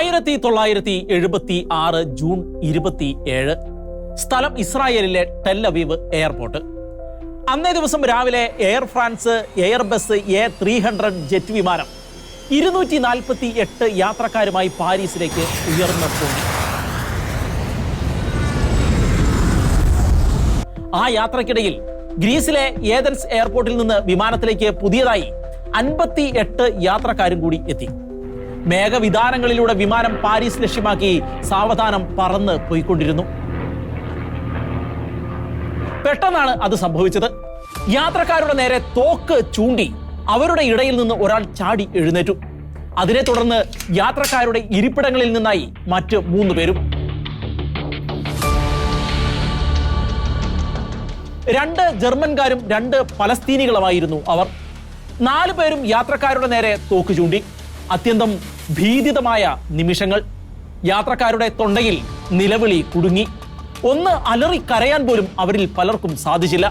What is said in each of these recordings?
ആയിരത്തി തൊള്ളായിരത്തി എഴുപത്തി ആറ് ജൂൺ ഇരുപത്തി ഏഴ് സ്ഥലം ഇസ്രായേലിലെ ടെല്ലവീവ് എയർപോർട്ട്. അന്നേ ദിവസം രാവിലെ Air France Airbus A three hundred jet വിമാനം ഇരുന്നൂറ്റി നാൽപ്പത്തി എട്ട് യാത്രക്കാരുമായി പാരീസിലേക്ക് ഉയർന്നു ആ യാത്രക്കിടയിൽ ഗ്രീസിലെ ഏതൻസ് എയർപോർട്ടിൽ നിന്ന് വിമാനത്തിലേക്ക് പുതിയതായി അൻപത്തി എട്ട് യാത്രക്കാരും കൂടി എത്തി. മേഘവിധാനങ്ങളിലൂടെ വിമാനം പാരീസ് ലക്ഷ്യമാക്കി സാവധാനം പറന്ന് പോയിക്കൊണ്ടിരുന്നു. പെട്ടെന്നാണ് അത് സംഭവിച്ചത്. യാത്രക്കാരുടെ നേരെ തോക്ക് ചൂണ്ടി അവരുടെ ഇടയിൽ നിന്ന് ഒരാൾ ചാടി എഴുന്നേറ്റു. അതിനെ തുടർന്ന് യാത്രക്കാരുടെ ഇരിപ്പിടങ്ങളിൽ നിന്നായി മറ്റ് മൂന്ന് പേരും. രണ്ട് ജർമ്മൻകാരും രണ്ട് പലസ്തീനികളുമായിരുന്നു അവർ. നാല് പേരും യാത്രക്കാരുടെ നേരെ തോക്ക് ചൂണ്ടി. അത്യന്തം ഭീതിതമായ നിമിഷങ്ങൾ. യാത്രക്കാരുടെ തൊണ്ടയിൽ നിലവിളി കുടുങ്ങി. ഒന്ന് അലറി കരയാൻ പോലും അവരിൽ പലർക്കും സാധിച്ചില്ല.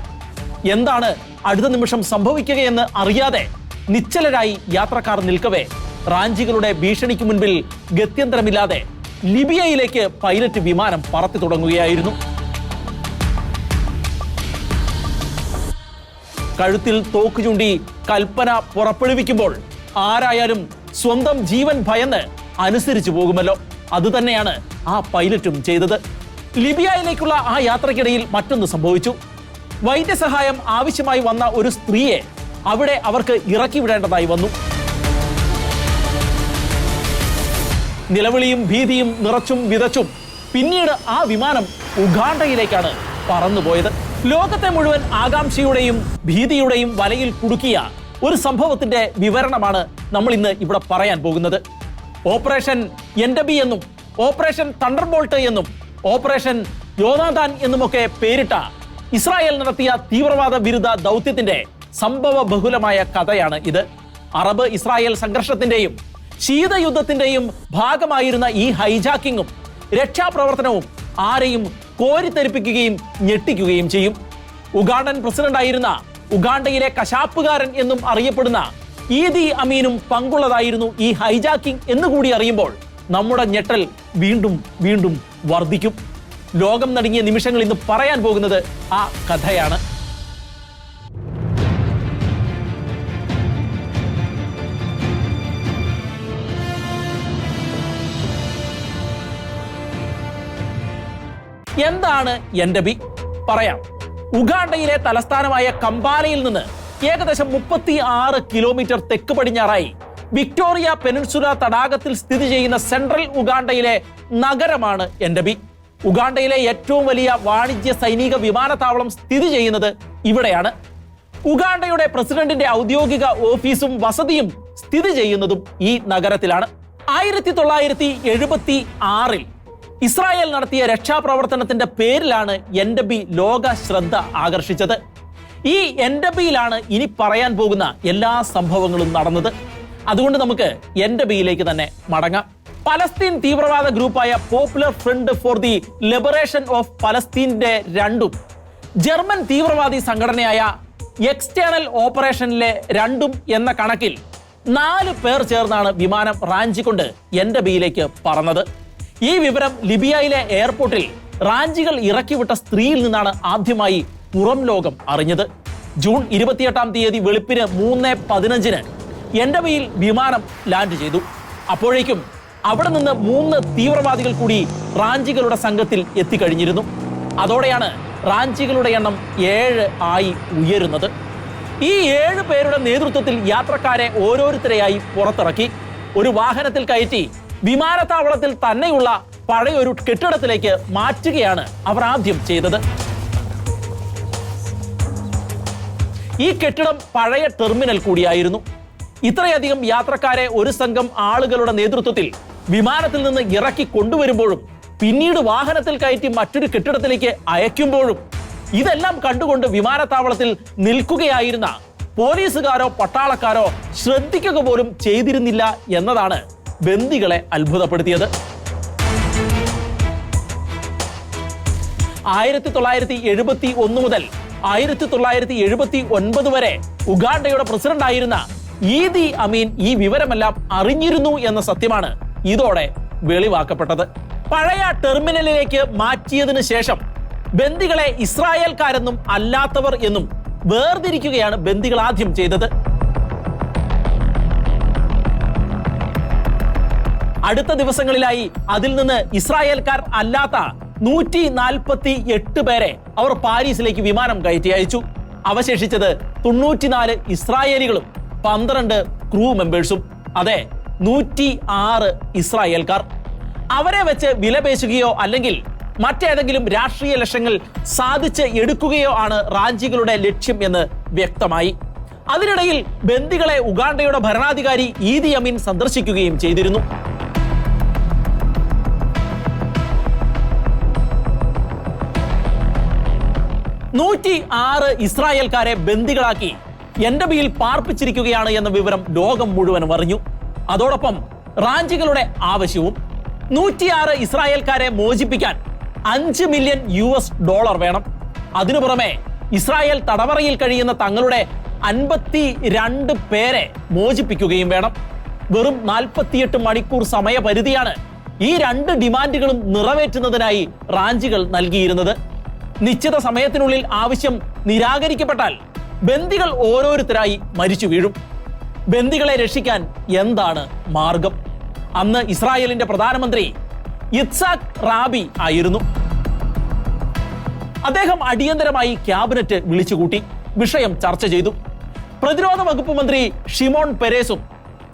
എന്താണ് അടുത്ത നിമിഷം സംഭവിക്കുകയെന്ന് അറിയാതെ നിശ്ചലരായി യാത്രക്കാർ നിൽക്കവേ. റാഞ്ചികളുടെ ഭീഷണിക്ക് മുൻപിൽ ഗത്യന്തരമില്ലാതെ ലിബിയയിലേക്ക് പൈലറ്റ് വിമാനം പറത്തി തുടങ്ങുകയായിരുന്നു. കഴുത്തിൽ തോക്ക് ചൂണ്ടി കൽപ്പന പുറപ്പെടുവിക്കുമ്പോൾ ആരായാലും സ്വന്തം ജീവൻ ഭയന്ന് അനുസരിച്ചു പോകുമല്ലോ. അതുതന്നെയാണ് ആ പൈലറ്റും ചെയ്തത്. ലിബിയയിലേക്കുള്ള ആ യാത്രക്കിടയിൽ മറ്റൊന്ന് സംഭവിച്ചു. വൈദ്യസഹായം ആവശ്യമായി വന്ന ഒരു സ്ത്രീയെ അവിടെ അവർക്ക് ഇറക്കി വിടേണ്ടതായി വന്നു. നിലവിളിയും ഭീതിയും നിറച്ചും വിതച്ചും പിന്നീട് ആ വിമാനം ഉഗാണ്ടയിലേക്കാണ് പറന്നുപോയത്. ലോകത്തെ മുഴുവൻ ആകാംക്ഷയുടെയും ഭീതിയുടെയും വലയിൽ കുടുക്കിയ ഒരു സംഭവത്തിന്റെ വിവരണമാണ് നമ്മൾ ഇന്ന് ഇവിടെ പറയാൻ പോകുന്നത്. ഓപ്പറേഷൻ എൻഡബി എന്നും ഓപ്പറേഷൻ തണ്ടർബോൾട്ട് എന്നും ഓപ്പറേഷൻ യോനാദാൻ എന്നുമൊക്കെ പേരിട്ട ഇസ്രായേൽ നടത്തിയ തീവ്രവാദ വിരുദ്ധ ദൗത്യത്തിന്റെ സംഭവ ബഹുലമായ കഥയാണ് ഇത്. അറബ് ഇസ്രായേൽ സംഘർഷത്തിന്റെയും ശീതയുദ്ധത്തിന്റെയും ഭാഗമായിരുന്ന ഈ ഹൈജാക്കിങ്ങും രക്ഷാപ്രവർത്തനവും ആരെയും കോരിത്തെരിപ്പിക്കുകയും ഞെട്ടിക്കുകയും ചെയ്യും. ഉഗാണ്ടൻ പ്രസിഡന്റായിരുന്ന ഉഗാണ്ടയിലെ കശാപ്പുകാരൻ എന്നും അറിയപ്പെടുന്ന ഈദി അമീനും പങ്കുള്ളതായിരുന്നു ഈ ഹൈജാക്കിംഗ് എന്ന് കൂടി അറിയുമ്പോൾ നമ്മുടെ ഞെട്ടൽ വീണ്ടും വീണ്ടും വർദ്ധിക്കും. ലോകം നടങ്ങിയ നിമിഷങ്ങൾ ഇന്ന് പറയാൻ പോകുന്നത് ആ കഥയാണ്. എന്താണ് എന്റെ ബി പറയാം. ഉഗാണ്ടയിലെ തലസ്ഥാനമായ കമ്പാലയിൽ നിന്ന് ഏകദേശം മുപ്പത്തി ആറ് കിലോമീറ്റർ തെക്ക് പടിഞ്ഞാറായി വിക്ടോറിയ പെനിൻസുല തടാകത്തിൽ സ്ഥിതി ചെയ്യുന്ന സെൻട്രൽ ഉഗാണ്ടയിലെ നഗരമാണ് എൻഡബി. ഉഗാണ്ടയിലെ ഏറ്റവും വലിയ വാണിജ്യ സൈനിക വിമാനത്താവളം സ്ഥിതി ചെയ്യുന്നത് ഇവിടെയാണ്. ഉഗാണ്ടയുടെ പ്രസിഡന്റിന്റെ ഔദ്യോഗിക ഓഫീസും വസതിയും സ്ഥിതി ചെയ്യുന്നതും ഈ നഗരത്തിലാണ്. ആയിരത്തി തൊള്ളായിരത്തി എഴുപത്തി ആറിൽ ഇസ്രായേൽ നടത്തിയ രക്ഷാപ്രവർത്തനത്തിന്റെ പേരിലാണ് എൻ എൻഡബി ലോക ശ്രദ്ധ ആകർഷിച്ചത്. ഈ എൻ ഡബിയിലാണ് ഇനി പറയാൻ പോകുന്ന എല്ലാ സംഭവങ്ങളും നടന്നത്. അതുകൊണ്ട് നമുക്ക് എൻ ഡബിയിലേക്ക് തന്നെ മടങ്ങാം. പലസ്തീൻ തീവ്രവാദ ഗ്രൂപ്പായ Popular Front for the Liberation of പലസ്തീന്റെ രണ്ടും ജർമ്മൻ തീവ്രവാദി സംഘടനയായ എക്സ്റ്റേണൽ ഓപ്പറേഷനിലെ രണ്ടും എന്ന കണക്കിൽ നാല് പേർ ചേർന്നാണ് വിമാനം റാഞ്ചിക്കൊണ്ട് എൻ ബിയിലേക്ക് പറന്നത്. ഈ വിവരം ലിബിയയിലെ എയർപോർട്ടിൽ റാഞ്ചികൾ ഇറക്കിവിട്ട സ്ത്രീയിൽ നിന്നാണ് ആദ്യമായി പുറം ലോകം അറിഞ്ഞത്. ജൂൺ ഇരുപത്തിയെട്ടാം തീയതി വെളുപ്പിന് മൂന്ന് പതിനഞ്ചിന് എൻഡവയിൽ വിമാനം ലാൻഡ് ചെയ്തു. അപ്പോഴേക്കും അവിടെ നിന്ന് മൂന്ന് തീവ്രവാദികൾ കൂടി റാഞ്ചികളുടെ സംഘത്തിൽ എത്തിക്കഴിഞ്ഞിരുന്നു. അതോടെയാണ് റാഞ്ചികളുടെ എണ്ണം ഏഴ് ആയി ഉയരുന്നത്. ഈ ഏഴ് പേരുടെ നേതൃത്വത്തിൽ യാത്രക്കാരെ ഓരോരുത്തരെയായി പുറത്തിറക്കി. ഒരു വാഹനത്തിൽ കയറ്റി വിമാനത്താവളത്തിൽ തന്നെയുള്ള പഴയൊരു കെട്ടിടത്തിലേക്ക് മാറ്റുകയാണ് അവർ ആദ്യം ചെയ്തത്. ഈ കെട്ടിടം പഴയ ടെർമിനൽ കൂടിയായിരുന്നു. ഇത്രയധികം യാത്രക്കാരെ ഒരു സംഘം ആളുകളുടെ നേതൃത്വത്തിൽ വിമാനത്തിൽ നിന്ന് ഇറക്കി കൊണ്ടുവരുമ്പോഴും പിന്നീട് വാഹനത്തിൽ കയറ്റി മറ്റൊരു കെട്ടിടത്തിലേക്ക് അയക്കുമ്പോഴും ഇതെല്ലാം കണ്ടുകൊണ്ട് വിമാനത്താവളത്തിൽ നിൽക്കുകയായിരുന്ന പോലീസുകാരോ പട്ടാളക്കാരോ ശ്രദ്ധിക്കുക പോലും ചെയ്തിരുന്നില്ല എന്നതാണ് ബന്ദികളെ അത്ഭുതപ്പെടുത്തിയത്. ആയിരത്തി തൊള്ളായിരത്തി എഴുപത്തി ഒന്ന് മുതൽ ആയിരത്തി തൊള്ളായിരത്തി എഴുപത്തി ഒൻപത് വരെ ഉഗാണ്ടയുടെ പ്രസിഡന്റ് ആയിരുന്ന ഈദി അമീൻ ഈ വിവരമെല്ലാം അറിഞ്ഞിരുന്നു എന്ന സത്യമാണ് ഇതോടെ വെളിവാക്കപ്പെട്ടത്. പഴയ ടെർമിനലിലേക്ക് മാറ്റിയതിനു ശേഷം ബന്ദികളെ ഇസ്രായേൽക്കാരെന്നും അല്ലാത്തവർ എന്നും വേർതിരിക്കുകയാണ് ബന്ദികൾ ആദ്യം ചെയ്തത്. അടുത്ത ദിവസങ്ങളിലായി അതിൽ നിന്ന് ഇസ്രായേൽക്കാർ അല്ലാത്ത നൂറ്റി നാൽപ്പത്തി എട്ട് പേരെ അവർ പാരീസിലേക്ക് വിമാനം കയറ്റി അയച്ചു. അവശേഷിച്ചത് തൊണ്ണൂറ്റിനാല് ഇസ്രായേലികളും പന്ത്രണ്ട് ക്രൂ മെമ്പേഴ്സും. അതെ നൂറ്റി ആറ് ഇസ്രായേൽക്കാർ. അവരെ വെച്ച് വിലപേശുകയോ അല്ലെങ്കിൽ മറ്റേതെങ്കിലും രാഷ്ട്രീയ ലക്ഷ്യങ്ങൾ സാധിച്ച് എടുക്കുകയോ ആണ് റാഞ്ചികളുടെ ലക്ഷ്യം എന്ന് വ്യക്തമായി. അതിനിടയിൽ ബന്ദികളെ ഉഗാണ്ടയുടെ ഭരണാധികാരി ഈദി അമീൻ സന്ദർശിക്കുകയും ചെയ്തിരുന്നു. നൂറ്റി ആറ് ഇസ്രായേൽക്കാരെ ബന്ദികളാക്കി എൻഡബിയിൽ പാർപ്പിച്ചിരിക്കുകയാണ് എന്ന വിവരം ലോകം മുഴുവനും അറിഞ്ഞു. അതോടൊപ്പം റാഞ്ചികളുടെ ആവശ്യവും നൂറ്റിയാറ് ഇസ്രായേൽക്കാരെ മോചിപ്പിക്കാൻ അഞ്ച് മില്യൺ യു എസ് ഡോളർ വേണം. അതിനു പുറമെ ഇസ്രായേൽ തടവറയിൽ കഴിയുന്ന തങ്ങളുടെ അൻപത്തി രണ്ട് പേരെ മോചിപ്പിക്കുകയും വേണം. വെറും നാൽപ്പത്തിയെട്ട് മണിക്കൂർ സമയപരിധിയാണ് ഈ രണ്ട് ഡിമാൻഡുകളും നിറവേറ്റുന്നതിനായി റാഞ്ചികൾ നൽകിയിരുന്നത്. നിശ്ചിത സമയത്തിനുള്ളിൽ ആവശ്യം നിരാകരിക്കപ്പെട്ടാൽ ബന്ദികൾ ഓരോരുത്തരായി മരിച്ചു വീഴും. ബന്ദികളെ രക്ഷിക്കാൻ എന്താണ് മാർഗം? അന്ന് ഇസ്രായേലിന്റെ പ്രധാനമന്ത്രി ഇത്സാഖ് റാബി ആയിരുന്നു. അദ്ദേഹം അടിയന്തരമായി ക്യാബിനറ്റ് വിളിച്ചുകൂട്ടി വിഷയം ചർച്ച ചെയ്തു. പ്രതിരോധ വകുപ്പ് മന്ത്രി ഷിമോൺ പെരേസും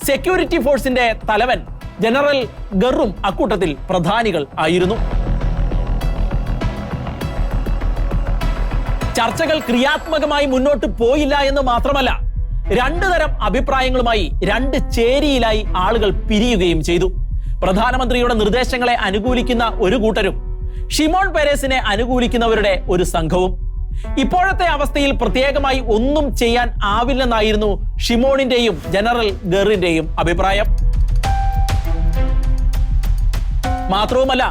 സെക്യൂരിറ്റി ഫോഴ്സിന്റെ തലവൻ ജനറൽ ഗറും അക്കൂട്ടത്തിൽ പ്രധാനികൾ ആയിരുന്നു. ചർച്ചകൾ ക്രിയാത്മകമായി മുന്നോട്ട് പോയില്ല എന്ന് മാത്രമല്ല രണ്ടു തരം അഭിപ്രായങ്ങളുമായി രണ്ട് ചേരിയിലായി ആളുകൾ പിരിയുകയും ചെയ്തു. പ്രധാനമന്ത്രിയുടെ നിർദ്ദേശങ്ങളെ അനുകൂലിക്കുന്ന ഒരു കൂട്ടരും ഷിമോൺ പെരേസിനെ അനുകൂലിക്കുന്നവരുടെ ഒരു സംഘവും. ഇപ്പോഴത്തെ അവസ്ഥയിൽ പ്രത്യേകമായി ഒന്നും ചെയ്യാൻ ആവില്ലെന്നായിരുന്നു ഷിമോണിന്റെയും ജനറൽ ഗറിന്റെയും അഭിപ്രായം. മാത്രവുമല്ല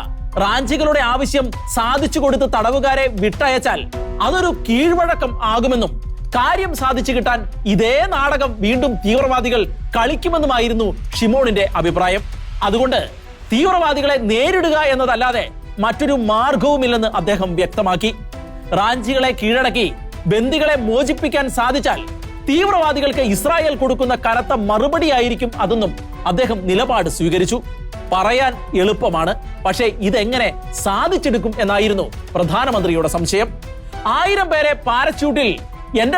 റാഞ്ചികളുടെ ആവശ്യം സാധിച്ചു കൊടുത്ത് തടവുകാരെ വിട്ടയച്ചാൽ അതൊരു കീഴ്വഴക്കം ആകുമെന്നും കാര്യം സാധിച്ചു കിട്ടാൻ ഇതേ നാടകം വീണ്ടും തീവ്രവാദികൾ കളിക്കുമെന്നുമായിരുന്നു ഷിമോണിന്റെ അഭിപ്രായം. അതുകൊണ്ട് തീവ്രവാദികളെ നേരിടുക എന്നതല്ലാതെ മറ്റൊരു മാർഗവുമില്ലെന്ന് അദ്ദേഹം വ്യക്തമാക്കി. റാഞ്ചികളെ കീഴടക്കി ബന്ദികളെ മോചിപ്പിക്കാൻ സാധിച്ചാൽ തീവ്രവാദികൾക്ക് ഇസ്രായേൽ കൊടുക്കുന്ന കനത്ത മറുപടിയായിരിക്കും അതെന്നും അദ്ദേഹം നിലപാട് സ്വീകരിച്ചു. പറയാൻ എളുപ്പമാണ്. പക്ഷേ ഇതെങ്ങനെ സാധിച്ചെടുക്കും എന്നായിരുന്നു പ്രധാനമന്ത്രിയുടെ സംശയം. ആയിരം പേരെ പാരച്യൂട്ടിൽ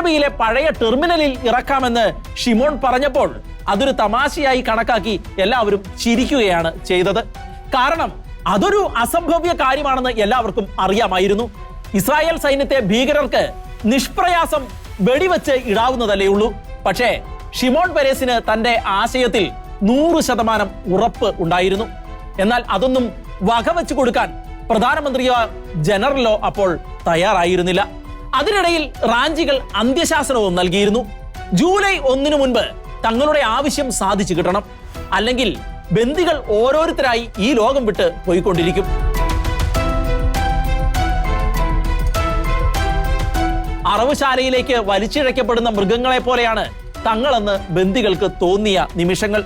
ബിയിലെ പഴയ ടെർമിനലിൽ ഇറക്കാമെന്ന് ഷിമോൺ പറഞ്ഞപ്പോൾ അതൊരു തമാശയായി കണക്കാക്കി എല്ലാവരും ചിരിക്കുകയാണ് ചെയ്തത്. കാരണം അതൊരു അസംഭവ്യ കാര്യമാണെന്ന് എല്ലാവർക്കും അറിയാമായിരുന്നു. ഇസ്രായേൽ സൈന്യത്തെ ഭീകരർക്ക് നിഷ്പ്രയാസം വെടിവെച്ച് ഇടാവുന്നതല്ലേ ഉള്ളൂ. പക്ഷേ ഷിമോൺ പെരേസിന് തന്റെ ആശയത്തിൽ നൂറ് ശതമാനം ഉറപ്പ് ഉണ്ടായിരുന്നു. എന്നാൽ അതൊന്നും വകവെച്ചു കൊടുക്കാൻ പ്രധാനമന്ത്രിയോ ജനറലോ അപ്പോൾ തയ്യാറായിരുന്നില്ല. അതിനിടയിൽ റാഞ്ചികൾ അന്ത്യശാസനവും നൽകിയിരുന്നു. ജൂലൈ ഒന്നിനു മുൻപ് തങ്ങളുടെ ആവശ്യം സാധിച്ചു കിട്ടണം. അല്ലെങ്കിൽ ബന്ദികൾ ഓരോരുത്തരായി ഈ ലോകം വിട്ട് പോയിക്കൊണ്ടിരിക്കും. അറവുശാലയിലേക്ക് വലിച്ചിഴക്കപ്പെടുന്ന മൃഗങ്ങളെ പോലെയാണ് തങ്ങളെന്ന് ബന്ദികൾക്ക് തോന്നിയ നിമിഷങ്ങൾ.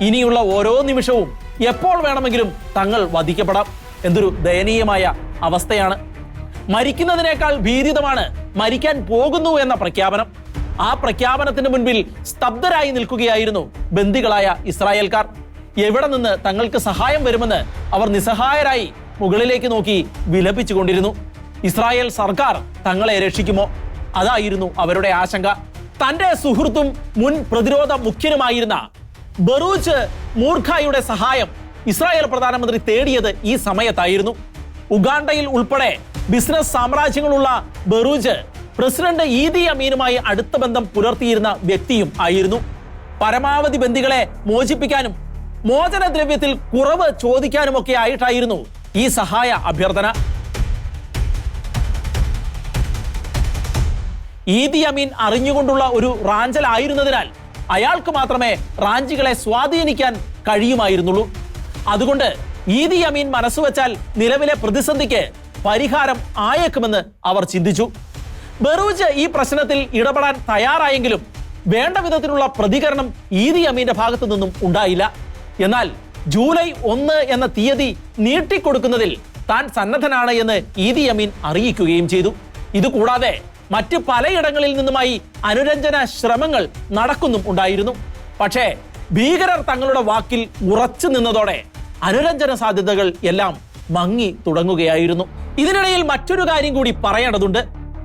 ഇനിയുള്ള ഓരോ നിമിഷവും എപ്പോൾ വേണമെങ്കിലും തങ്ങൾ വധിക്കപ്പെടാം. എന്തൊരു ദയനീയമായ അവസ്ഥയാണ്. മരിക്കുന്നതിനേക്കാൾ ഭീതിതമാണ് മരിക്കാൻ പോകുന്നു എന്ന പ്രഖ്യാപനം. ആ പ്രഖ്യാപനത്തിന് മുൻപിൽ സ്തബ്ധരായി നിൽക്കുകയായിരുന്നു ബന്ദികളായ ഇസ്രായേൽക്കാർ. എവിടെ നിന്ന് തങ്ങൾക്ക് സഹായം വരുമെന്ന് അവർ നിസ്സഹായരായി മുകളിലേക്ക് നോക്കി വിലപിച്ചുകൊണ്ടിരുന്നു. ഇസ്രായേൽ സർക്കാർ തങ്ങളെ രക്ഷിക്കുമോ? അതായിരുന്നു അവരുടെ ആശങ്ക. തന്റെ സുഹൃത്തും മുൻ പ്രതിരോധ മുഖ്യനുമായിരുന്ന ബറൂച്ച് മൂർഖായുടെ സഹായം ഇസ്രായേൽ പ്രധാനമന്ത്രി തേടിയത് ഈ സമയത്തായിരുന്നു. ഉഗാണ്ടയിൽ ഉൾപ്പെടെ ബിസിനസ് സാമ്രാജ്യങ്ങളുള്ള ബറൂജ് പ്രസിഡന്റ് ഈദി അമീനുമായി അടുത്ത ബന്ധം പുലർത്തിയിരുന്ന വ്യക്തിയും ആയിരുന്നു. പരമാവധി ബന്ദികളെ മോചിപ്പിക്കാനും മോചനദ്രവ്യത്തിൽ കുറവ് ചോദിക്കാനുമൊക്കെ ആയിട്ടായിരുന്നു ഈ സഹായ അഭ്യർത്ഥന. ഈദി അമീൻ അറിഞ്ഞുകൊണ്ടുള്ള ഒരു റാഞ്ചലായിരുന്നതിനാൽ അയാൾക്ക് മാത്രമേ റാഞ്ചികളെ സ്വാധീനിക്കാൻ കഴിയുമായിരുന്നുള്ളൂ. അതുകൊണ്ട് ഈദി അമീൻ മനസ്സുവെച്ചാൽ നിലവിലെ പ്രതിസന്ധിക്ക് പരിഹാരം ആയേക്കുമെന്ന് അവർ ചിന്തിച്ചു. ബറൂജ് ഈ പ്രശ്നത്തിൽ ഇടപെടാൻ തയ്യാറായെങ്കിലും വേണ്ട വിധത്തിലുള്ള പ്രതികരണം ഈദി അമീന്റെ ഭാഗത്തു നിന്നും ഉണ്ടായില്ല. എന്നാൽ ജൂലൈ ഒന്ന് എന്ന തീയതി നീട്ടിക്കൊടുക്കുന്നതിൽ താൻ സന്നദ്ധനാണ് എന്ന് ഈദി അമീൻ അറിയിക്കുകയും ചെയ്തു. ഇതുകൂടാതെ മറ്റ് പലയിടങ്ങളിൽ നിന്നുമായി അനുരഞ്ജന ശ്രമങ്ങൾ നടക്കുന്നും ഉണ്ടായിരുന്നു. പക്ഷേ ഭീകരർ തങ്ങളുടെ വാക്കിൽ ഉറച്ചു നിന്നതോടെ അനുരഞ്ജന സാധ്യതകൾ എല്ലാം മങ്ങി തുടങ്ങുകയായിരുന്നു. ഇതിനിടയിൽ മറ്റൊരു കാര്യം കൂടി പറയേണ്ടതുണ്ട്.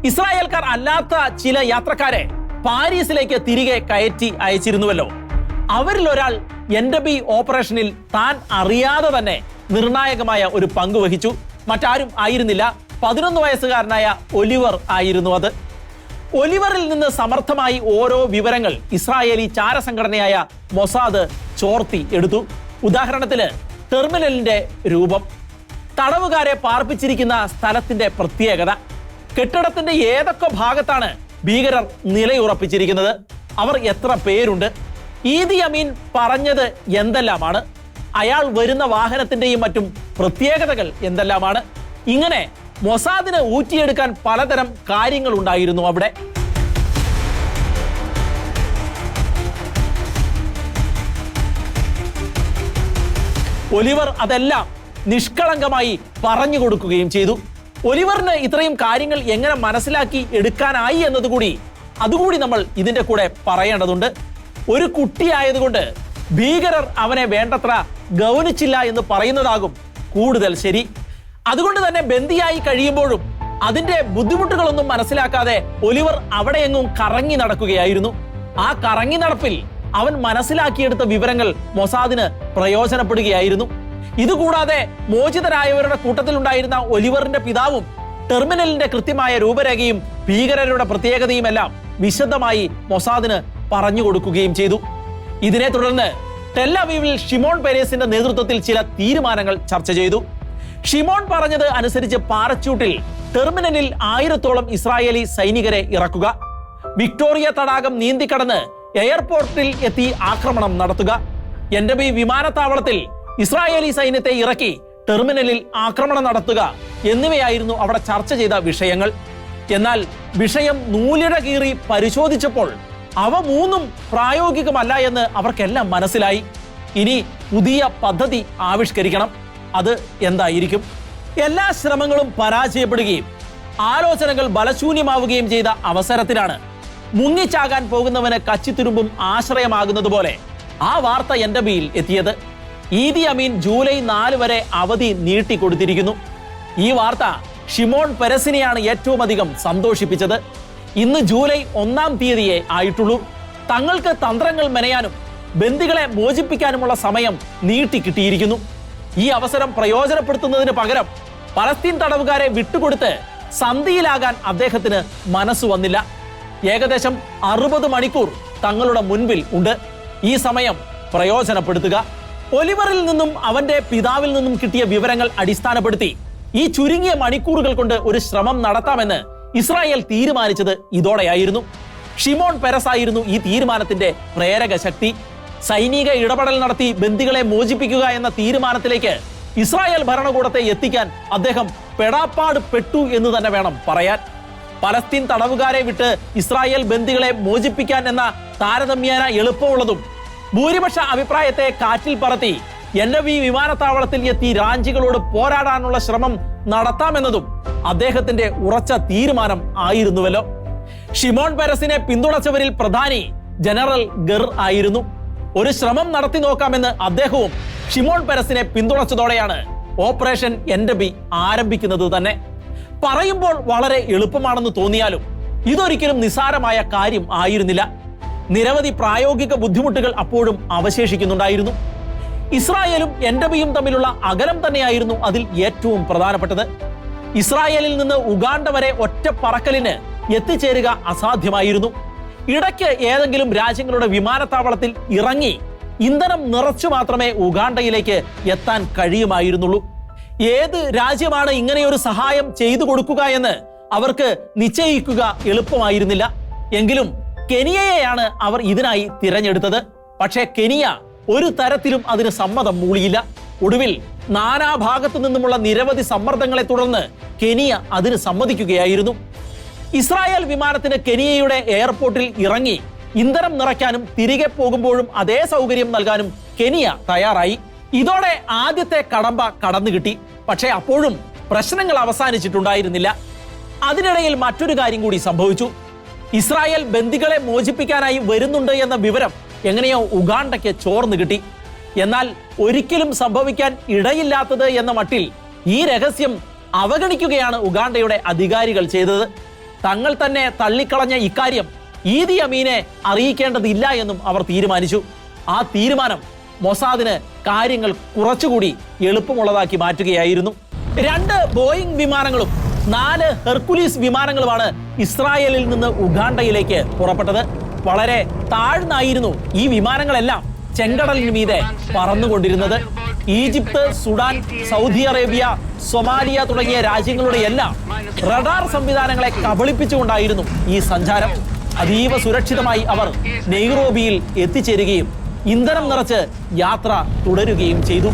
ഇസ്രായേൽക്കാർ അല്ലാത്ത ചില യാത്രക്കാരെ പാരീസിലേക്ക് തിരികെ കയറ്റി അയച്ചിരുന്നുവല്ലോ. അവരിൽ ഒരാൾ എന്റെ ബി ഓപ്പറേഷനിൽ താൻ അറിയാതെ തന്നെ നിർണായകമായ ഒരു പങ്ക് വഹിച്ചു. മറ്റാരും ആയിരുന്നില്ല. പതിനൊന്ന് വയസ്സുകാരനായ ഒലിവർ ആയിരുന്നു അത്. ഒലിവറിൽ നിന്ന് സമർത്ഥമായി ഓരോ വിവരങ്ങൾ ഇസ്രായേലി ചാരസംഘടനയായ മൊസാദ് ചോർത്തി എടുത്തു. ഉദാഹരണത്തിന് ടെർമിനലിന്റെ രൂപം തടവുകാരെ പാർപ്പിച്ചിരിക്കുന്ന സ്ഥലത്തിന്റെ പ്രത്യേകത കെട്ടിടത്തിന്റെ ഏതൊക്കെ ഭാഗത്താണ് ഭീകരർ നിലയുറപ്പിച്ചിരിക്കുന്നത് അവർ എത്ര പേരുണ്ട് ഈദി അമീൻ പറഞ്ഞത് എന്തെല്ലാമാണ് അയാൾ വരുന്ന വാഹനത്തിന്റെയും മറ്റും പ്രത്യേകതകൾ എന്തെല്ലാമാണ് ഇങ്ങനെ മൊസാദിന് ഊറ്റിയെടുക്കാൻ പലതരം കാര്യങ്ങൾ ഉണ്ടായിരുന്നു അവിടെ. ഒലിവർ അതെല്ലാം നിഷ്കളങ്കമായി പറഞ്ഞു കൊടുക്കുകയും ചെയ്തു. ഒലിവറിന് ഇത്രയും കാര്യങ്ങൾ എങ്ങനെ മനസ്സിലാക്കി എടുക്കാനായി എന്നതുകൂടി അതുകൂടി നമ്മൾ ഇതിന്റെ കൂടെ പറയേണ്ടതുണ്ട്. ഒരു കുട്ടിയായതുകൊണ്ട് ഭീകരർ അവനെ വേണ്ടത്ര ഗൗനിച്ചില്ല എന്ന് പറയുന്നതാകും കൂടുതൽ ശരി. അതുകൊണ്ട് തന്നെ ബന്ദിയായി കഴിയുമ്പോഴും അതിന്റെ ബുദ്ധിമുട്ടുകളൊന്നും മനസ്സിലാക്കാതെ ഒലിവർ അവിടെയെങ്ങും കറങ്ങി നടക്കുകയായിരുന്നു. ആ കറങ്ങി നടപ്പിൽ അവൻ മനസ്സിലാക്കിയെടുത്ത വിവരങ്ങൾ മൊസാദിന് പ്രയോജനപ്പെടുകയായിരുന്നു. ഇതുകൂടാതെ മോചിതരായവരുടെ കൂട്ടത്തിലുണ്ടായിരുന്ന ഒലിവറിന്റെ പിതാവും ടെർമിനലിന്റെ കൃത്യമായ രൂപരേഖയും ഭീകരരുടെ പ്രത്യേകതയുമെല്ലാം വിശദമായി മൊസാദിന് പറഞ്ഞു കൊടുക്കുകയും ചെയ്തു. ഇതിനെ തുടർന്ന് ടെല്ലവീവിൽ ഷിമോൺ പെരേസിന്റെ നേതൃത്വത്തിൽ ചില തീരുമാനങ്ങൾ ചർച്ച ചെയ്തു. ഷിമോൺ പറഞ്ഞത് അനുസരിച്ച് പാറച്ചൂട്ടിൽ ടെർമിനലിൽ ആയിരത്തോളം ഇസ്രായേലി സൈനികരെ ഇറക്കുക. വിക്ടോറിയ തടാകം നീന്തിക്കടന്ന് എയർപോർട്ടിൽ എത്തി ആക്രമണം നടത്തുക. എന്റെ ബി വിമാനത്താവളത്തിൽ ഇസ്രായേലി സൈന്യത്തെ ഇറക്കി ടെർമിനലിൽ ആക്രമണം നടത്തുക എന്നിവയായിരുന്നു അവിടെ ചർച്ച ചെയ്ത വിഷയങ്ങൾ. എന്നാൽ വിഷയം നൂലിഴ കീറി പരിശോധിച്ചപ്പോൾ അവ മൂന്നും പ്രായോഗികമല്ല എന്ന് അവർക്കെല്ലാം മനസ്സിലായി. ഇനി പുതിയ പദ്ധതി ആവിഷ്കരിക്കണം. അത് എന്തായിരിക്കും? എല്ലാ ശ്രമങ്ങളും പരാജയപ്പെടുകയും ആലോചനകൾ ബലശൂന്യമാവുകയും ചെയ്ത അവസരത്തിലാണ് മുങ്ങിച്ചാകാൻ പോകുന്നവന് കച്ചിത്തുരുമ്പും ആശ്രയമാകുന്നത് പോലെ ആ വാർത്ത എന്റെ ബിയിൽ എത്തിയത്. ഈദി അമീൻ ജൂലൈ നാല് വരെ അവധി നീട്ടിക്കൊടുത്തിരിക്കുന്നു ഈ വാർത്ത ഷിമോൺ പെരസിനെയാണ് ഏറ്റവും അധികം സന്തോഷിപ്പിച്ചത്. ഇന്ന് ജൂലൈ ഒന്നാം തീയതിയെ ആയിട്ടുള്ളൂ. തങ്ങൾക്ക് തന്ത്രങ്ങൾ മെനയാനും ബന്ദികളെ മോചിപ്പിക്കാനുമുള്ള സമയം നീട്ടി കിട്ടിയിരിക്കുന്നു. ഈ അവസരം പ്രയോജനപ്പെടുത്തുന്നതിന് പകരം പലസ്തീൻ തടവുകാരെ വിട്ടുകൊടുത്ത് സന്ധിയിലാകാൻ അദ്ദേഹത്തിന് മനസ്സു വന്നില്ല. ഏകദേശം അറുപത് മണിക്കൂർ തങ്ങളുടെ മുൻപിൽ ഉണ്ട്. ഈ സമയം പ്രയോജനപ്പെടുത്തുക. ഒലിവറിൽ നിന്നും അവന്റെ പിതാവിൽ നിന്നും കിട്ടിയ വിവരങ്ങൾ അടിസ്ഥാനപ്പെടുത്തി ഈ ചുരുങ്ങിയ മണിക്കൂറുകൾ കൊണ്ട് ഒരു ശ്രമം നടത്താമെന്ന് ഇസ്രായേൽ തീരുമാനിച്ചത് ഇതോടെയായിരുന്നു. ഷിമോൺ പെരസ് ആയിരുന്നു ഈ തീരുമാനത്തിന്റെ പ്രേരക ശക്തി. സൈനിക ഇടപെടൽ നടത്തി ബന്ദികളെ മോചിപ്പിക്കുക എന്ന തീരുമാനത്തിലേക്ക് ഇസ്രായേൽ ഭരണകൂടത്തെ എത്തിക്കാൻ അദ്ദേഹം പെടാപ്പാട് പെട്ടു എന്ന് തന്നെ വേണം പറയാൻ. പലസ്തീൻ തടവുകാരെ വിട്ട് ഇസ്രായേൽ ബന്ദികളെ മോചിപ്പിക്കാൻ എന്ന താരതമ്യേന എളുപ്പമുള്ളതും ഭൂരിപക്ഷ അഭിപ്രായത്തെ കാറ്റിൽ പറത്തി എൻ വി വിമാനത്താവളത്തിൽ എത്തി രാഞ്ചികളോട് പോരാടാനുള്ള ശ്രമം നടത്താമെന്നതും അദ്ദേഹത്തിന്റെ ഉറച്ച തീരുമാനം ആയിരുന്നുവല്ലോ. ഷിമോൺ പെരസിനെ പിന്തുണച്ചവരിൽ പ്രധാനി ജനറൽ ഗർ ആയിരുന്നു. ഒരു ശ്രമം നടത്തി നോക്കാമെന്ന് അദ്ദേഹവും ഷിമോൺ പെരസിനെ പിന്തുണച്ചതോടെയാണ് ഓപ്പറേഷൻ എൻഡബി ആരംഭിക്കുന്നത് തന്നെ. പറയുമ്പോൾ വളരെ എളുപ്പമാണെന്ന് തോന്നിയാലും ഇതൊരിക്കലും നിസാരമായ കാര്യം ആയിരുന്നില്ല. നിരവധി പ്രായോഗിക ബുദ്ധിമുട്ടുകൾ അപ്പോഴും അവശേഷിക്കുന്നുണ്ടായിരുന്നു. ഇസ്രായേലും എൻഡബിയും തമ്മിലുള്ള അകലം തന്നെയായിരുന്നു അതിൽ ഏറ്റവും പ്രധാനപ്പെട്ടത്. ഇസ്രായേലിൽ നിന്ന് ഉഗാണ്ട വരെ ഒറ്റ പറക്കലിന് എത്തിച്ചേരുക അസാധ്യമായിരുന്നു. ഇടയ്ക്ക് ഏതെങ്കിലും രാജ്യങ്ങളുടെ വിമാനത്താവളത്തിൽ ഇറങ്ങി ഇന്ധനം നിറച്ചു മാത്രമേ ഉഗാണ്ടയിലേക്ക് എത്താൻ കഴിയുമായിരുന്നുള്ളൂ. ഏത് രാജ്യമാണ് ഇങ്ങനെയൊരു സഹായം ചെയ്തു കൊടുക്കുക എന്ന് അവർക്ക് നിശ്ചയിക്കുക എളുപ്പമായിരുന്നില്ല. എങ്കിലും കെനിയയെയാണ് അവർ ഇതിനായി തിരഞ്ഞെടുത്തത്. പക്ഷേ കെനിയ ഒരു തരത്തിലും അതിന് സമ്മതം മൂളിയില്ല. ഒടുവിൽ നാനാഭാഗത്തു നിന്നുമുള്ള നിരവധി സമ്മർദ്ദങ്ങളെ തുടർന്ന് കെനിയ അതിന് സമ്മതിക്കുകയായിരുന്നു. ഇസ്രായേൽ വിമാനത്തിന് കെനിയയുടെ എയർപോർട്ടിൽ ഇറങ്ങി ഇന്ധനം നിറയ്ക്കാനും തിരികെ പോകുമ്പോഴും അതേ സൗകര്യം നൽകാനും കെനിയ തയ്യാറായി. ഇതോടെ ആദ്യത്തെ കടമ്പ കടന്നു കിട്ടി. പക്ഷേ അപ്പോഴും പ്രശ്നങ്ങൾ അവസാനിച്ചിട്ടുണ്ടായിരുന്നില്ല. അതിനിടയിൽ മറ്റൊരു കാര്യം കൂടി സംഭവിച്ചു. ഇസ്രായേൽ ബന്ദികളെ മോചിപ്പിക്കാനായി വരുന്നുണ്ട് എന്ന വിവരം എങ്ങനെയോ ഉഗാണ്ടയ്ക്ക് ചോർന്നു കിട്ടി. എന്നാൽ ഒരിക്കലും സംഭവിക്കാൻ ഇടയില്ലാത്തത് എന്ന മട്ടിൽ ഈ രഹസ്യം അവഗണിക്കുകയാണ് ഉഗാണ്ടയുടെ അധികാരികൾ ചെയ്തത്. തങ്ങൾ തന്നെ തള്ളിക്കളഞ്ഞ ഇക്കാര്യം ഈദി അമീനെ അറിയിക്കേണ്ടതില്ല എന്നും അവർ തീരുമാനിച്ചു. ആ തീരുമാനം മൊസാദിന് കാര്യങ്ങൾ കുറച്ചുകൂടി എളുപ്പമുള്ളതാക്കി മാറ്റുകയായിരുന്നു. രണ്ട് ബോയിങ് വിമാനങ്ങളും നാല് ഹെർക്കുലീസ് വിമാനങ്ങളുമാണ് ഇസ്രായേലിൽ നിന്ന് ഉഗാണ്ടയിലേക്ക് പുറപ്പെട്ടത്. വളരെ താഴ്ന്നായിരുന്നു ഈ വിമാനങ്ങളെല്ലാം ചെങ്കടലിന് മീതെ പറന്നുകൊണ്ടിരുന്നത്. Egypt Sudan Saudi Arabia Somalia തുടങ്ങിയ രാജ്യങ്ങളുടെ എല്ലാം റഡാർ സംവിധാനങ്ങളെ കബളിപ്പിച്ചുകൊണ്ടായിരുന്നു ഈ സഞ്ചാരം. അതീവ സുരക്ഷിതമായി അവർ നെയ്റോബിയിൽ എത്തിച്ചേരുകയും ഇന്ധനം നിറച്ച് യാത്ര തുടരുകയും ചെയ്തു.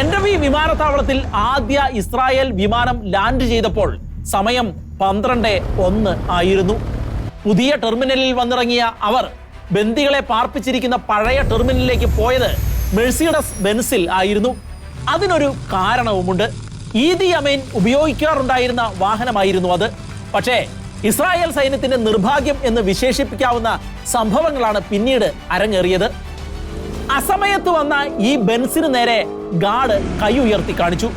എൻഡവി വിമാനത്താവളത്തിൽ ആദ്യ ഇസ്രായേൽ വിമാനം ലാൻഡ് ചെയ്തപ്പോൾ സമയം പന്ത്രണ്ട് ഒന്ന് ആയിരുന്നു പുതിയ ടെർമിനലിൽ വന്നിറങ്ങിയ അവർ ബന്ദികളെ പാർപ്പിച്ചിരിക്കുന്ന പഴയ ടെർമിനലിലേക്ക് പോയത് മെഴ്സിഡസ് ബെൻസിൽ ആയിരുന്നു. അതിനൊരു കാരണവുമുണ്ട്. ഈദി അമീൻ ഉപയോഗിക്കാറുണ്ടായിരുന്ന വാഹനമായിരുന്നു അത്. പക്ഷേ ഇസ്രായേൽ സൈന്യത്തിന്റെ നിർഭാഗ്യം എന്ന് വിശേഷിപ്പിക്കാവുന്ന സംഭവങ്ങളാണ് പിന്നീട് അരങ്ങേറിയത്. അസമയത്ത് വന്ന ഈ ബെൻസിന് നേരെ ഗാർഡ് കൈ ഉയർത്തി കാണിച്ചു.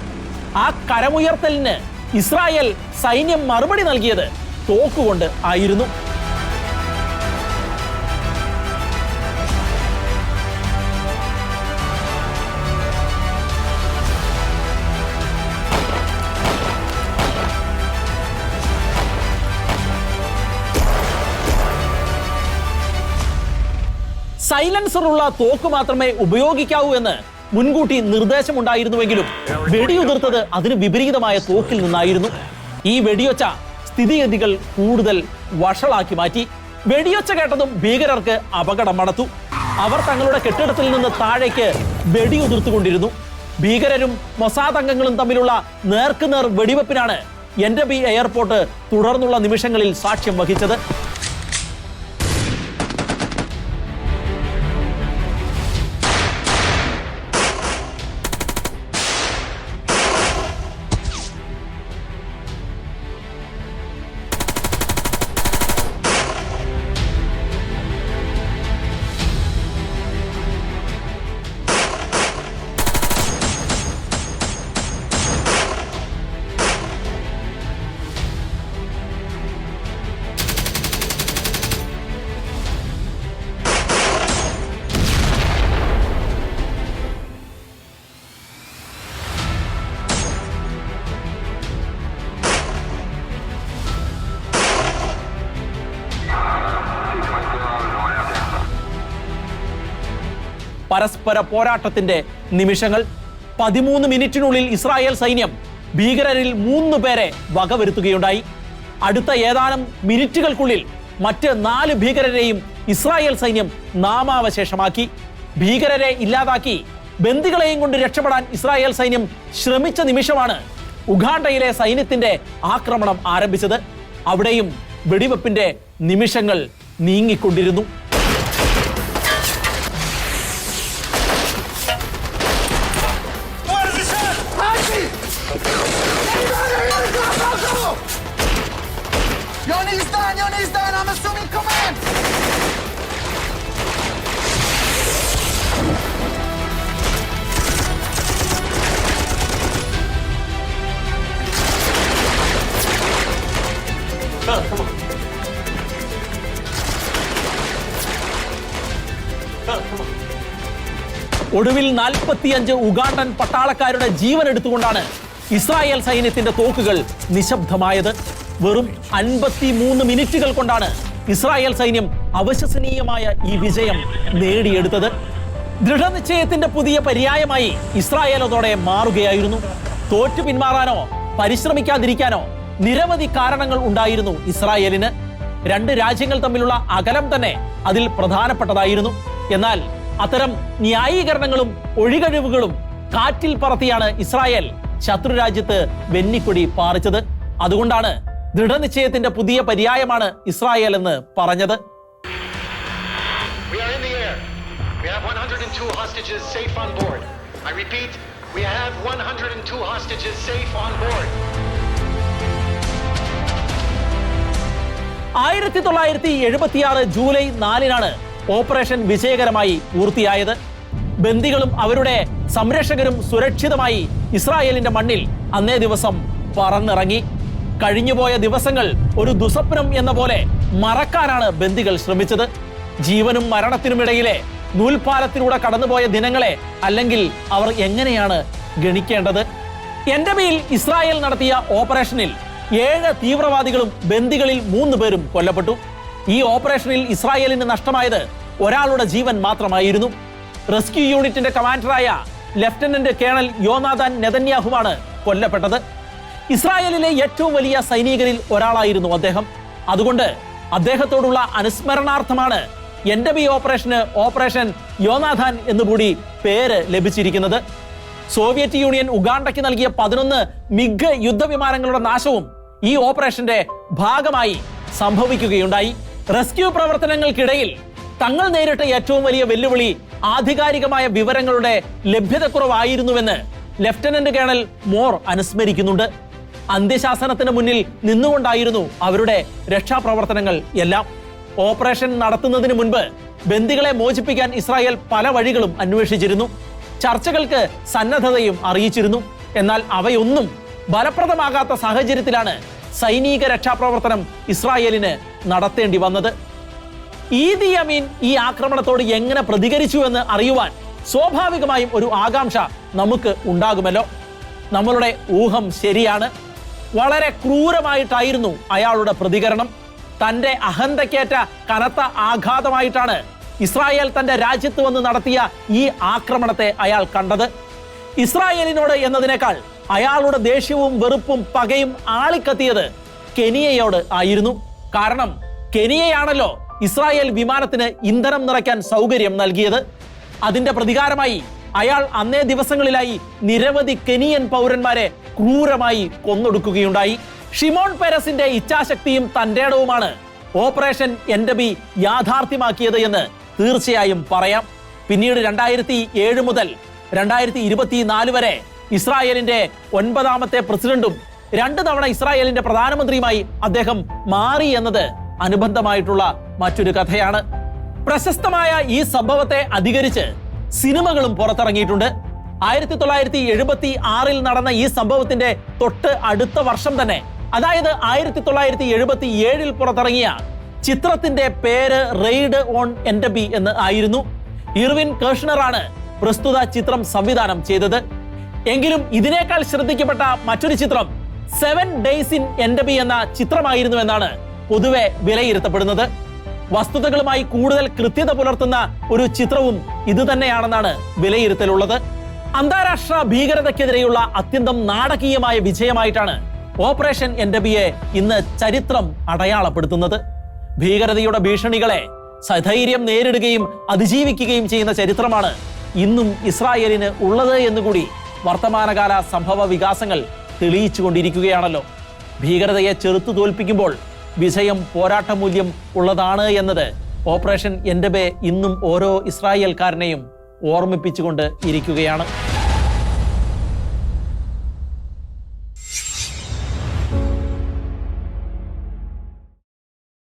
ആ കരമുയർത്തലിന് ഇസ്രായേൽ സൈന്യം മറുപടി നൽകിയത് തോക്കുകൊണ്ട് ആയിരുന്നു. സൈലൻസറുള്ള തോക്ക് മാത്രമേ ഉപയോഗിക്കാവൂ എന്ന് മുൻകൂട്ടി നിർദ്ദേശമുണ്ടായിരുന്നുവെങ്കിലും വെടിയുതിർത്തത് അതിന് വിപരീതമായ തോക്കിൽ നിന്നായിരുന്നു. ഈ വെടിയൊച്ച സ്ഥിതിഗതികൾ കൂടുതൽ വഷളാക്കി മാറ്റി. വെടിയൊച്ച കേട്ടതും ഭീകരർക്ക് അപകടം മണത്തു. അവർ തങ്ങളുടെ കെട്ടിടത്തിൽ നിന്ന് താഴേക്ക് വെടിയുതിർത്തുകൊണ്ടിരുന്നു. ഭീകരരും മൊസാദ് അംഗങ്ങളും തമ്മിലുള്ള നേർക്കുനേർ വെടിവെപ്പിനാണ് എൻഡബി എയർപോർട്ട് തുടർന്നുള്ള നിമിഷങ്ങളിൽ സാക്ഷ്യം വഹിച്ചത്. പരസ്പര പോരാട്ടത്തിന്റെ നിമിഷങ്ങൾ. പതിമൂന്ന് മിനിറ്റിനുള്ളിൽ ഇസ്രായേൽ സൈന്യം ഭീകരരിൽ മൂന്ന് പേരെ വകവരുത്തുകയുണ്ടായി. അടുത്ത ഏതാനും മിനിറ്റുകൾക്കുള്ളിൽ മറ്റ് നാല് ഭീകരരെയും ഇസ്രായേൽ സൈന്യം നാമാവശേഷമാക്കി. ഭീകരരെ ഇല്ലാതാക്കി. ബന്ദികളെയും കൊണ്ട് രക്ഷപ്പെടാൻ ഇസ്രായേൽ സൈന്യം ശ്രമിച്ച നിമിഷമാണ് ഉഗാണ്ടയിലെ സൈന്യത്തിന്റെ ആക്രമണം ആരംഭിച്ചത്. അവിടെയും വെടിവെപ്പിന്റെ നിമിഷങ്ങൾ നീങ്ങിക്കൊണ്ടിരുന്നു. ഒടുവിൽ നാൽപ്പത്തിയഞ്ച് ഉഗാണ്ടൻ പട്ടാളക്കാരുടെ ജീവൻ എടുത്തുകൊണ്ടാണ് ഇസ്രായേൽ സൈന്യത്തിന്റെ തോക്കുകൾ നിശബ്ദമായത്. വെറും അൻപത്തി മൂന്ന് മിനിറ്റുകൾ കൊണ്ടാണ് ഇസ്രായേൽ സൈന്യം അവിശ്വസനീയമായ ഈ വിജയം നേടിയെടുത്തത്. ദൃഢനിശ്ചയത്തിന്റെ പുതിയ പര്യായമായി ഇസ്രായേൽ അതോടെ മാറുകയായിരുന്നു. തോറ്റു പിന്മാറാനോ പരിശ്രമിക്കാതിരിക്കാനോ നിരവധി കാരണങ്ങൾ ഉണ്ടായിരുന്നു ഇസ്രായേലിന്. രണ്ട് രാജ്യങ്ങൾ തമ്മിലുള്ള അകലം തന്നെ അതിൽ പ്രധാനപ്പെട്ടതായിരുന്നു. എന്നാൽ അത്തരം ന്യായീകരണങ്ങളും ഒഴികഴിവുകളും കാറ്റിൽ പറത്തിയാണ് ഇസ്രായേൽ ശത്രുരാജ്യത്ത് വെന്നിക്കൊടി പാറിച്ചത് അതുകൊണ്ടാണ് ദൃഢനിശ്ചയത്തിന്റെ പുതിയ പര്യായമാണ് ഇസ്രായേൽ എന്ന് പറഞ്ഞത് We are in the air. We have 102 hostages safe on board. I repeat, we have 102 hostages safe on board. ആയിരത്തി തൊള്ളായിരത്തി എഴുപത്തിയാറ് ജൂലൈ നാലിനാണ് ഓപ്പറേഷൻ വിജയകരമായി പൂർത്തിയായത്. ബന്ദികളും അവരുടെ സംരക്ഷകരും സുരക്ഷിതമായി ഇസ്രായേലിന്റെ മണ്ണിൽ അന്നേ ദിവസം പറന്നിറങ്ങി. കഴിഞ്ഞുപോയ ദിവസങ്ങൾ ഒരു ദുസ്വപ്നം എന്ന പോലെ മറക്കാനാണ് ബന്ദികൾ ശ്രമിച്ചത്. ജീവനും മരണത്തിനുമിടയിലെ നൂൽപാലത്തിലൂടെ കടന്നുപോയ ദിനങ്ങളെ അല്ലെങ്കിൽ അവർ എങ്ങനെയാണ് ഗണിക്കേണ്ടത്? എന്റെ മേൽ ഇസ്രായേൽ നടത്തിയ ഓപ്പറേഷനിൽ ഏഴ് തീവ്രവാദികളും ബന്ദികളിൽ മൂന്ന് പേരും കൊല്ലപ്പെട്ടു. ഈ ഓപ്പറേഷനിൽ ഇസ്രായേലിന് നഷ്ടമായത് ഒരാളുടെ ജീവൻ മാത്രമായിരുന്നു. റെസ്ക്യൂ യൂണിറ്റിന്റെ കമാൻഡറായ ലഫ്റ്റനന്റ് കേണൽ യോനാദാൻ നെതന്യാഹുവാണ് കൊല്ലപ്പെട്ടത്. ഇസ്രായേലിലെ ഏറ്റവും വലിയ സൈനികരിൽ ഒരാളായിരുന്നു അദ്ദേഹം. അതുകൊണ്ട് അദ്ദേഹത്തോടുള്ള അനുസ്മരണാർത്ഥമാണ് എന്റെ ബി ഓപ്പറേഷന് ഓപ്പറേഷൻ യോനാഥാൻ എന്നുകൂടി പേര് ലഭിച്ചിരിക്കുന്നത്. സോവിയറ്റ് യൂണിയൻ ഉഗാണ്ടയ്ക്ക് നൽകിയ പതിനൊന്ന് മിഗ് യുദ്ധവിമാനങ്ങളുടെ നാശവും ഈ ഓപ്പറേഷന്റെ ഭാഗമായി സംഭവിക്കുകയുണ്ടായി. റെസ്ക്യൂ പ്രവർത്തനങ്ങൾക്കിടയിൽ തങ്ങൾ നേരിട്ട ഏറ്റവും വലിയ വെല്ലുവിളി ആധികാരികമായ വിവരങ്ങളുടെ ലഭ്യതക്കുറവായിരുന്നുവെന്ന് ലഫ്റ്റനന്റ് കേണൽ മോർ അനുസ്മരിക്കുന്നുണ്ട്. അന്ത്യശാസനത്തിന് മുന്നിൽ നിന്നുകൊണ്ടായിരുന്നു അവരുടെ രക്ഷാപ്രവർത്തനങ്ങൾ എല്ലാം. ഓപ്പറേഷൻ നടത്തുന്നതിന് മുൻപ് ബന്ദികളെ മോചിപ്പിക്കാൻ ഇസ്രായേൽ പല വഴികളും അന്വേഷിച്ചിരുന്നു. ചർച്ചകൾക്ക് സന്നദ്ധതയും അറിയിച്ചിരുന്നു. എന്നാൽ അവയൊന്നും ഫലപ്രദമാകാത്ത സാഹചര്യത്തിലാണ് സൈനിക രക്ഷാപ്രവർത്തനം ഇസ്രായേലിന് നടത്തേണ്ടി വന്നത്. ഈദി അമീൻ ഈ ആക്രമണത്തോട് എങ്ങനെ പ്രതികരിച്ചു എന്ന് അറിയുവാൻ സ്വാഭാവികമായും ഒരു ആകാംക്ഷ നമുക്ക് ഉണ്ടാകുമല്ലോ. നമ്മളുടെ ഊഹം ശരിയാണ്. വളരെ ക്രൂരമായിട്ടായിരുന്നു അയാളുടെ പ്രതികരണം. തന്റെ അഹന്തക്കേറ്റ കനത്ത ആഘാതമായിട്ടാണ് ഇസ്രായേൽ തന്റെ രാജ്യത്ത് വന്ന് നടത്തിയ ഈ ആക്രമണത്തെ അയാൾ കണ്ടത്. ഇസ്രായേലിനോട് എന്നതിനേക്കാൾ അയാളുടെ ദേഷ്യവും വെറുപ്പും പകയും ആളിക്കത്തിയത് കെനിയയോട് ആയിരുന്നു. കാരണം കെനിയയാണല്ലോ ഇസ്രായേൽ വിമാനത്തിന് ഇന്ധനം നിറയ്ക്കാൻ സൗകര്യം നൽകിയത്. അതിന്റെ പ്രതികാരമായി അയാൾ അന്നേ ദിവസങ്ങളിലായി നിരവധി കെനിയൻ പൗരന്മാരെ ക്രൂരമായി കൊന്നൊടുക്കുകയുണ്ടായി. ഷിമോൺ പെരസിന്റെ ഇച്ഛാശക്തിയും തന്റേടവുമാണ് ഓപ്പറേഷൻ എൻഡബി യാഥാർത്ഥ്യമാക്കിയത് എന്ന് തീർച്ചയായും പറയാം. പിന്നീട് രണ്ടായിരത്തി ഏഴ് മുതൽ രണ്ടായിരത്തി ഇരുപത്തിനാല് വരെ ഇസ്രായേലിന്റെ ഒൻപതാമത്തെ പ്രസിഡന്റും രണ്ട് തവണ ഇസ്രായേലിന്റെ പ്രധാനമന്ത്രിയുമായി അദ്ദേഹം മാറി എന്നത് അനുബന്ധമായിട്ടുള്ള മറ്റൊരു കഥയാണ്. പ്രശസ്തമായ ഈ സംഭവത്തെ അധികരിച്ച് സിനിമകളും പുറത്തിറങ്ങിയിട്ടുണ്ട്. ആയിരത്തി തൊള്ളായിരത്തി എഴുപത്തി ആറിൽ നടന്ന ഈ സംഭവത്തിന്റെ തൊട്ട് അടുത്ത വർഷം തന്നെ അതായത് ആയിരത്തി തൊള്ളായിരത്തി എഴുപത്തി ഏഴിൽ പുറത്തിറങ്ങിയ ചിത്രത്തിന്റെ പേര് റെയ്ഡ് ഓൺ എൻഡബി എന്ന് ആയിരുന്നു. ഇർവിൻ കേഷ്ണറാണ് പ്രസ്തുത ചിത്രം സംവിധാനം ചെയ്തത്. എങ്കിലും ഇതിനേക്കാൾ ശ്രദ്ധിക്കപ്പെട്ട മറ്റൊരു ചിത്രം സെവൻ ഡേയ്സ് ഇൻ എൻഡബി എന്ന ചിത്രമായിരുന്നു എന്നാണ് പൊതുവെ വിലയിരുത്തപ്പെടുന്നത്. വസ്തുതകളുമായി കൂടുതൽ കൃത്യത പുലർത്തുന്ന ഒരു ചിത്രവും ഇത് തന്നെയാണെന്നാണ് വിലയിരുത്തലുള്ളത്. അന്താരാഷ്ട്ര ഭീകരതയ്ക്കെതിരെയുള്ള അത്യന്തം നാടകീയമായ വിജയമായിട്ടാണ് ഓപ്പറേഷൻ എൻഡബിയെ ഇന്ന് ചരിത്രം അടയാളപ്പെടുത്തുന്നത്. ഭീകരതയുടെ ഭീഷണികളെ സധൈര്യം നേരിടുകയും അതിജീവിക്കുകയും ചെയ്യുന്ന ചരിത്രമാണ് ഇന്നും ഇസ്രായേലിന് ഉള്ളത് എന്നുകൂടി വർത്തമാനകാല സംഭവ വികാസങ്ങൾ തെളിയിച്ചുകൊണ്ടിരിക്കുകയാണല്ലോ. ഭീകരതയെ ചെറുത്തു തോൽപ്പിക്കുമ്പോൾ വിജയം പോരാട്ട മൂല്യം ഉള്ളതാണ് എന്നത് ഓപ്പറേഷൻ എന്റെ ഇന്നും ഓരോ ഇസ്രായേൽക്കാരനെയും ഓർമ്മിപ്പിച്ചുകൊണ്ട് ഇരിക്കുകയാണ്.